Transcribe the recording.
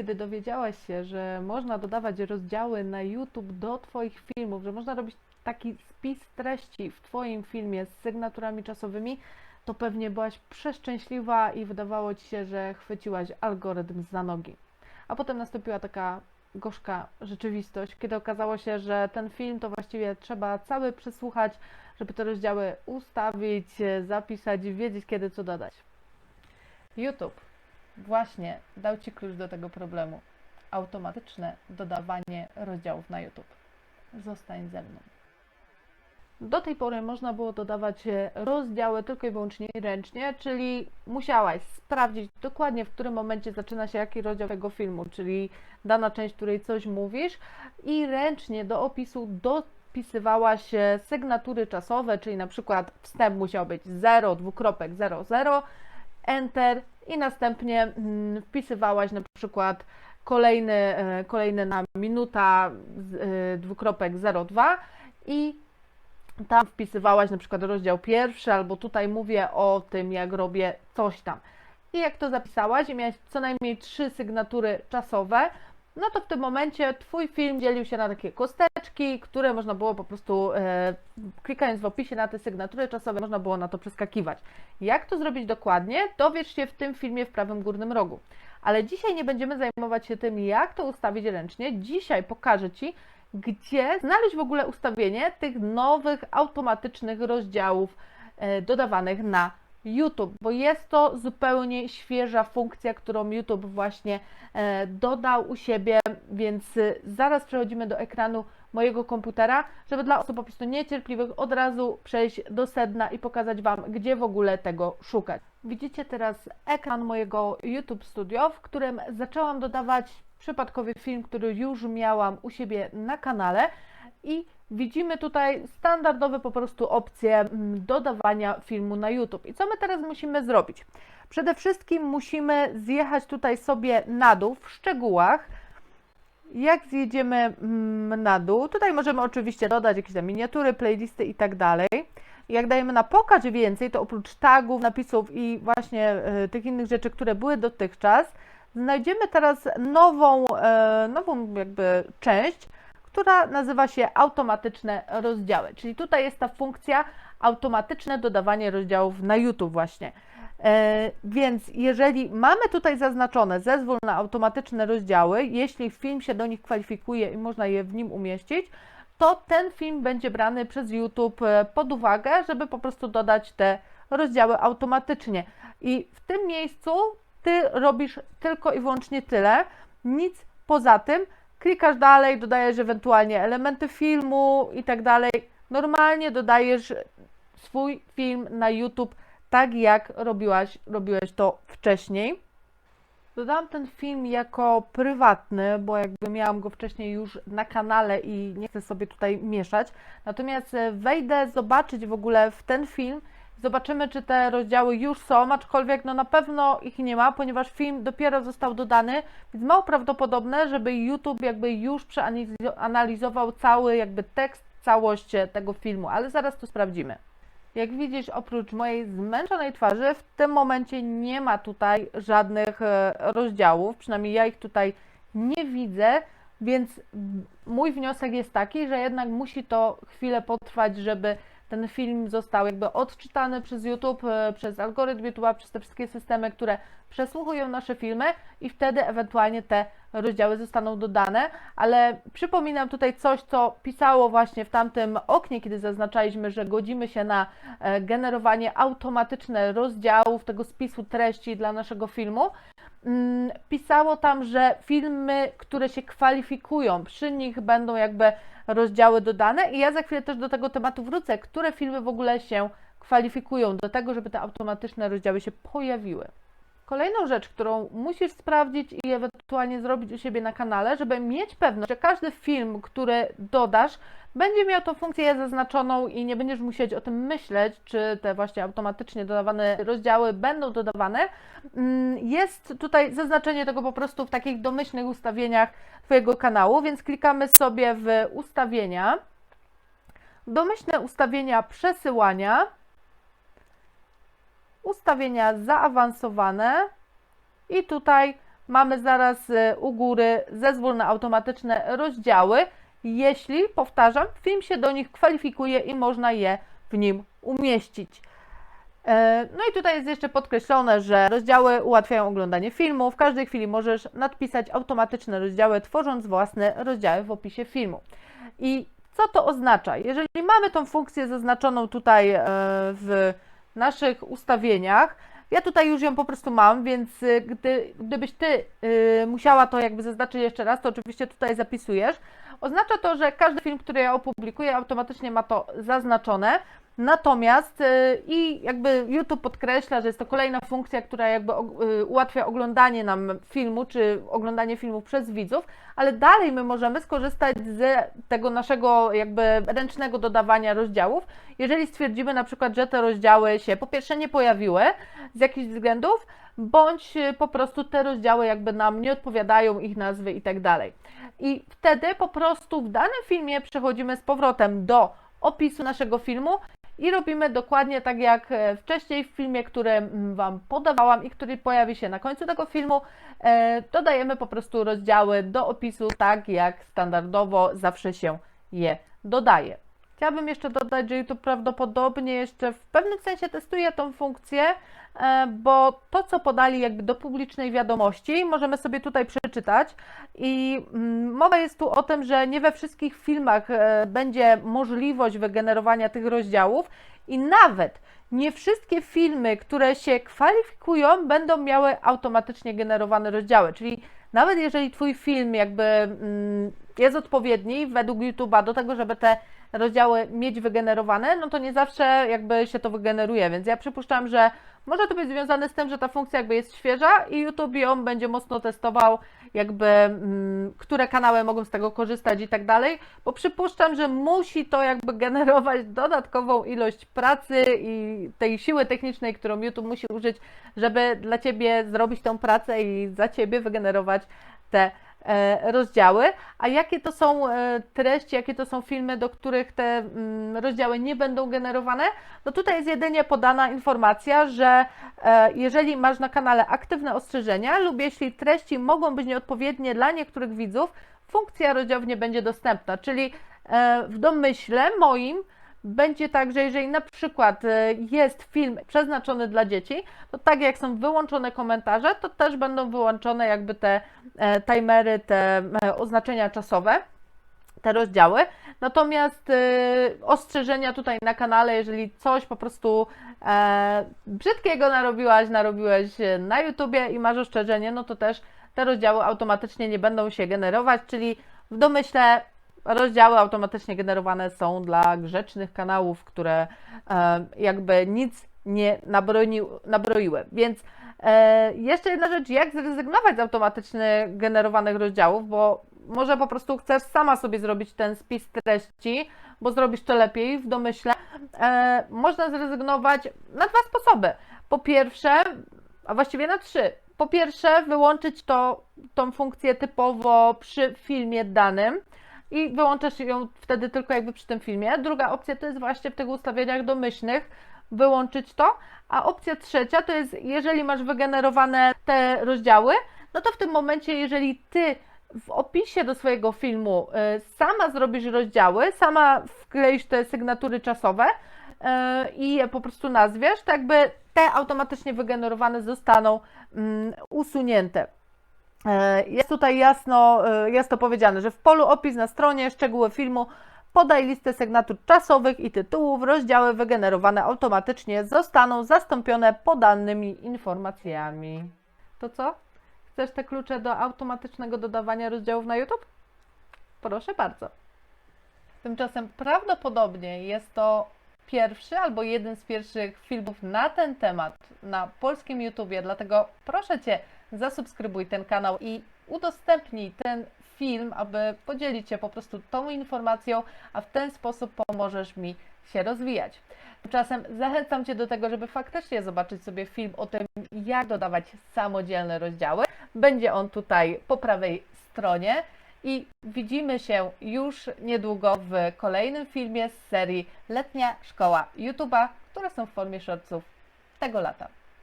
kiedy dowiedziałaś się, że można dodawać rozdziały na YouTube do Twoich filmów, że można robić taki spis treści w Twoim filmie z sygnaturami czasowymi, to pewnie byłaś przeszczęśliwa i wydawało Ci się, że chwyciłaś algorytm za nogi. A potem nastąpiła taka gorzka rzeczywistość, kiedy okazało się, że ten film to właściwie trzeba cały przesłuchać, żeby te rozdziały ustawić, zapisać wiedzieć, kiedy co dodać. YouTube właśnie dał Ci klucz do tego problemu. Automatyczne dodawanie rozdziałów na YouTube. Zostań ze mną. Do tej pory można było dodawać e, rozdziały tylko i wyłącznie ręcznie, czyli musiałaś sprawdzić dokładnie, w którym momencie zaczyna się jaki rozdział tego filmu, czyli dana część, której coś mówisz, i ręcznie do opisu dopisywałaś sygnatury czasowe, czyli na przykład wstęp musiał być 0, dwukropek 00, enter i następnie mm, wpisywałaś na przykład kolejny, e, kolejny na minuta e, dwukropek 02 i tam wpisywałaś na przykład rozdział pierwszy, albo tutaj mówię o tym, jak robię coś tam. I jak to zapisałaś i miałaś co najmniej trzy sygnatury czasowe, no to w tym momencie Twój film dzielił się na takie kosteczki, które można było po prostu, e, klikając w opisie na te sygnatury czasowe, można było na to przeskakiwać. Jak to zrobić dokładnie, dowiesz się w tym filmie w prawym górnym rogu. Ale dzisiaj nie będziemy zajmować się tym, jak to ustawić ręcznie. Dzisiaj pokażę Ci, gdzie znaleźć w ogóle ustawienie tych nowych automatycznych rozdziałów e, dodawanych na YouTube, bo jest to zupełnie świeża funkcja, którą YouTube właśnie e, dodał u siebie, więc e, zaraz przechodzimy do ekranu mojego komputera, żeby dla osób po prostu niecierpliwych od razu przejść do sedna i pokazać Wam, gdzie w ogóle tego szukać. Widzicie teraz ekran mojego YouTube Studio, w którym zaczęłam dodawać przypadkowy film, który już miałam u siebie na kanale i widzimy tutaj standardowe po prostu opcje mm, dodawania filmu na YouTube. I co my teraz musimy zrobić? Przede wszystkim musimy zjechać tutaj sobie na dół w szczegółach. Jak zjedziemy mm, na dół, tutaj możemy oczywiście dodać jakieś tam miniatury, playlisty i tak dalej. Jak dajemy na pokaż więcej, to oprócz tagów, napisów i właśnie e, tych innych rzeczy, które były dotychczas, znajdziemy teraz nową, e, nową jakby część, która nazywa się automatyczne rozdziały. Czyli tutaj jest ta funkcja automatyczne dodawanie rozdziałów na YouTube właśnie. E, więc jeżeli mamy tutaj zaznaczone zezwól na automatyczne rozdziały, jeśli film się do nich kwalifikuje i można je w nim umieścić, to ten film będzie brany przez YouTube e, pod uwagę, żeby po prostu dodać te rozdziały automatycznie. I w tym miejscu ty robisz tylko i wyłącznie tyle, nic poza tym. Klikasz dalej, dodajesz ewentualnie elementy filmu i tak dalej. Normalnie dodajesz swój film na YouTube tak jak robiłaś, robiłeś to wcześniej. Dodałam ten film jako prywatny, bo jakby miałam go wcześniej już na kanale i nie chcę sobie tutaj mieszać. Natomiast wejdę zobaczyć w ogóle w ten film, zobaczymy czy te rozdziały już są, aczkolwiek no na pewno ich nie ma, ponieważ film dopiero został dodany, więc mało prawdopodobne, żeby YouTube jakby już przeanalizował cały jakby tekst, całość e, tego filmu, ale zaraz to sprawdzimy. Jak widzisz, oprócz mojej zmęczonej twarzy, w tym momencie nie ma tutaj żadnych e, rozdziałów, przynajmniej ja ich tutaj nie widzę, więc mój wniosek jest taki, że jednak musi to chwilę potrwać, żeby ten film został jakby odczytany przez YouTube, e, przez algorytm YouTube'a, przez te wszystkie systemy, które przesłuchują nasze filmy i wtedy ewentualnie te rozdziały zostaną dodane, ale przypominam tutaj coś, co pisało właśnie w tamtym oknie, kiedy zaznaczaliśmy, że godzimy się na e, generowanie automatyczne rozdziałów tego spisu treści dla naszego filmu. Mm, Pisało tam, że filmy, które się kwalifikują, przy nich będą jakby rozdziały dodane i ja za chwilę też do tego tematu wrócę, które filmy w ogóle się kwalifikują do tego, żeby te automatyczne rozdziały się pojawiły. Kolejną rzecz, którą musisz sprawdzić i ewentualnie zrobić u siebie na kanale, żeby mieć pewność, że każdy film, który dodasz, będzie miał tą funkcję zaznaczoną i nie będziesz musieć o tym myśleć, czy te właśnie automatycznie dodawane rozdziały będą dodawane. Mm, Jest tutaj zaznaczenie tego po prostu w takich domyślnych ustawieniach Twojego kanału, więc klikamy sobie w ustawienia, domyślne ustawienia przesyłania, ustawienia zaawansowane i tutaj mamy zaraz e, u góry zezwól na automatyczne rozdziały, jeśli, powtarzam, film się do nich kwalifikuje i można je w nim umieścić. E, No i tutaj jest jeszcze podkreślone, że rozdziały ułatwiają oglądanie filmu. W każdej chwili możesz nadpisać automatyczne rozdziały, tworząc własne rozdziały w opisie filmu. I co to oznacza? Jeżeli mamy tą funkcję zaznaczoną tutaj e, w naszych ustawieniach, ja tutaj już ją po prostu mam, więc y, gdy, gdybyś ty y, musiała to jakby zaznaczyć jeszcze raz, to oczywiście tutaj zapisujesz. Oznacza to, że każdy film, który ja opublikuję, automatycznie ma to zaznaczone. Natomiast y, i jakby YouTube podkreśla, że jest to kolejna funkcja, która jakby y, ułatwia oglądanie nam filmu, czy oglądanie filmu przez widzów, ale dalej my możemy skorzystać z tego naszego jakby ręcznego dodawania rozdziałów, jeżeli stwierdzimy na przykład, że te rozdziały się po pierwsze nie pojawiły z jakichś względów, bądź po prostu te rozdziały jakby nam nie odpowiadają, ich nazwy i tak dalej. I wtedy po prostu w danym filmie przechodzimy z powrotem do opisu naszego filmu i robimy dokładnie tak jak e, wcześniej w filmie, który mm, Wam podawałam i który pojawi się na końcu tego filmu. E, dodajemy po prostu rozdziały do opisu, tak jak standardowo zawsze się je dodaje. Chciałabym jeszcze dodać, że YouTube prawdopodobnie jeszcze w pewnym sensie testuje tą funkcję, e, bo to, co podali jakby do publicznej wiadomości, możemy sobie tutaj przeczytać. I mm, mowa jest tu o tym, że nie we wszystkich filmach e, będzie możliwość wygenerowania tych rozdziałów i nawet nie wszystkie filmy, które się kwalifikują, będą miały automatycznie generowane rozdziały, czyli nawet jeżeli Twój film jakby mm, jest odpowiedni według YouTube'a do tego, żeby te rozdziały mieć wygenerowane, no to nie zawsze jakby się to wygeneruje, więc ja przypuszczam, że może to być związane z tym, że ta funkcja jakby jest świeża i YouTube ją będzie mocno testował, jakby mm, które kanały mogą z tego korzystać i tak dalej, bo przypuszczam, że musi to jakby generować dodatkową ilość pracy i tej siły technicznej, którą YouTube musi użyć, żeby dla Ciebie zrobić tą pracę i za Ciebie wygenerować te rozdziały. A jakie to są e, treści, jakie to są filmy, do których te mm, rozdziały nie będą generowane? No tutaj jest jedynie podana informacja, że e, jeżeli masz na kanale aktywne ostrzeżenia lub jeśli treści mogą być nieodpowiednie dla niektórych widzów, funkcja rozdziałów nie będzie dostępna. Czyli e, w domyśle moim będzie tak, że jeżeli na przykład e, jest film przeznaczony dla dzieci, to tak jak są wyłączone komentarze, to też będą wyłączone jakby te e, timery, te e, oznaczenia czasowe, te rozdziały. Natomiast ostrzeżenia tutaj na kanale, jeżeli coś po prostu brzydkiego narobiłaś, narobiłeś na YouTubie i masz ostrzeżenie, no to też te rozdziały automatycznie nie będą się generować, czyli w domyśle rozdziały automatycznie generowane są dla grzecznych kanałów, które e, jakby nic nie nabroiły. Więc e, jeszcze jedna rzecz, jak zrezygnować z automatycznie generowanych rozdziałów, bo może po prostu chcesz sama sobie zrobić ten spis treści, bo zrobisz to lepiej w domyśle. E, można zrezygnować na dwa sposoby. Po pierwsze, a właściwie na trzy. Po pierwsze, wyłączyć to, tą funkcję typowo przy filmie danym i wyłączasz ją wtedy tylko jakby przy tym filmie. Druga opcja to jest właśnie w tych ustawieniach domyślnych wyłączyć to, a opcja trzecia to jest, jeżeli masz wygenerowane te rozdziały, no to w tym momencie, jeżeli ty w opisie do swojego filmu y, sama zrobisz rozdziały, sama wkleisz te sygnatury czasowe y, i je po prostu nazwiesz, to jakby te automatycznie wygenerowane zostaną mm, usunięte. E, Jest tutaj jasno, e, jest to powiedziane, że w polu opis na stronie, szczegóły filmu, podaj listę sygnatur czasowych i tytułów. Rozdziały wygenerowane automatycznie zostaną zastąpione podanymi informacjami. To co? Chcesz te klucze do automatycznego dodawania rozdziałów na YouTube? Proszę bardzo. Tymczasem prawdopodobnie jest to pierwszy albo jeden z pierwszych filmów na ten temat na polskim YouTubie, dlatego proszę Cię, zasubskrybuj ten kanał i udostępnij ten film, aby podzielić się po prostu tą informacją, a w ten sposób pomożesz mi się rozwijać. Tymczasem zachęcam Cię do tego, żeby faktycznie zobaczyć sobie film o tym, jak dodawać samodzielne rozdziały. Będzie on tutaj po prawej stronie i widzimy się już niedługo w kolejnym filmie z serii Letnia Szkoła YouTube'a, które są w formie shortsów tego lata.